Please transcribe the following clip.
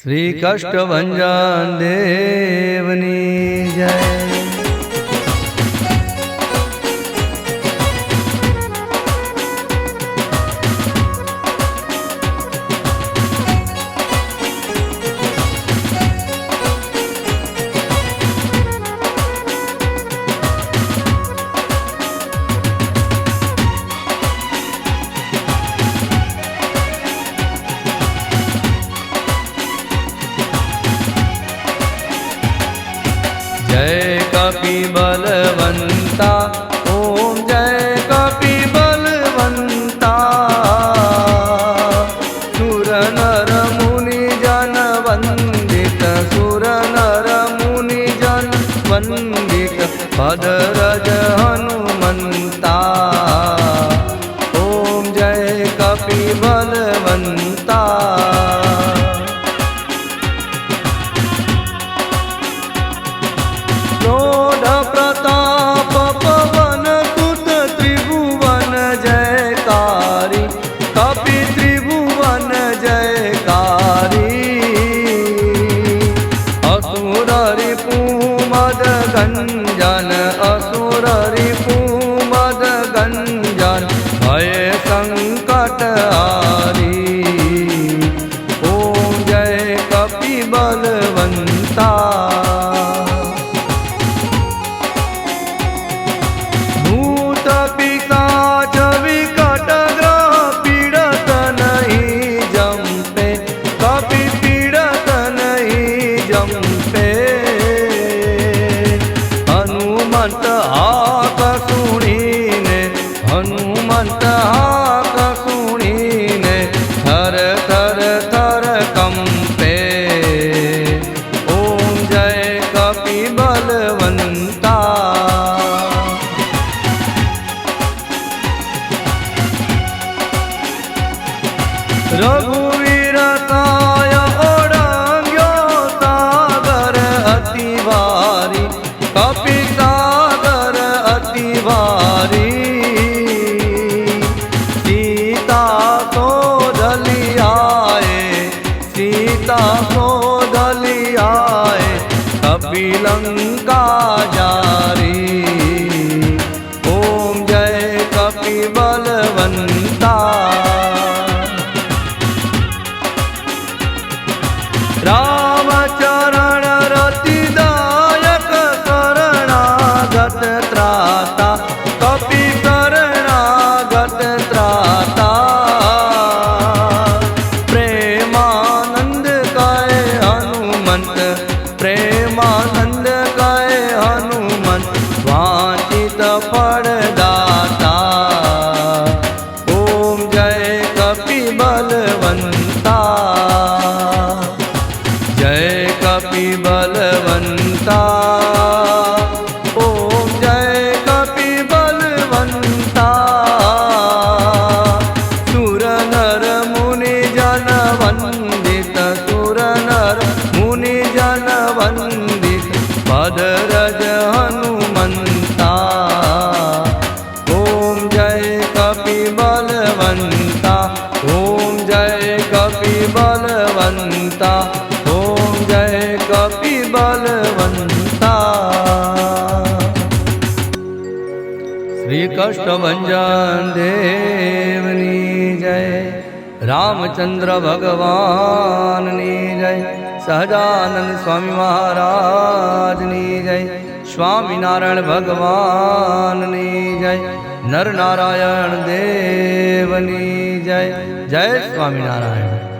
શ્રી કષ્ટભંજન દેવની. जय कपि बलवन्ता। ॐ जय कपि कपिबलवन्तारनरमुनि जन वन्दित सूरनरमुनि जन वन्दित पदरज हनुमन्ता। ॐ जय कपि बलवन्ता। અસુર રિપુમદ રઘુવીર તાય ઓળંગ્યો સાગર અતિ વારી કપિ સાગર અતિ વારી સીતા શોધલિયાએ સીતા શોધલિયાએ કપિલંકા જારી વાંચિત બલવંતા શ્રી કષ્ટભંજન દેવની જય રામચંદ્ર ભગવાનની જય સહજાનંદ સ્વામી મહારાજની જય સ્વામિનારાયણ ભગવાનની જય નરનારાયણ દેવની જય જય સ્વામિનારાયણ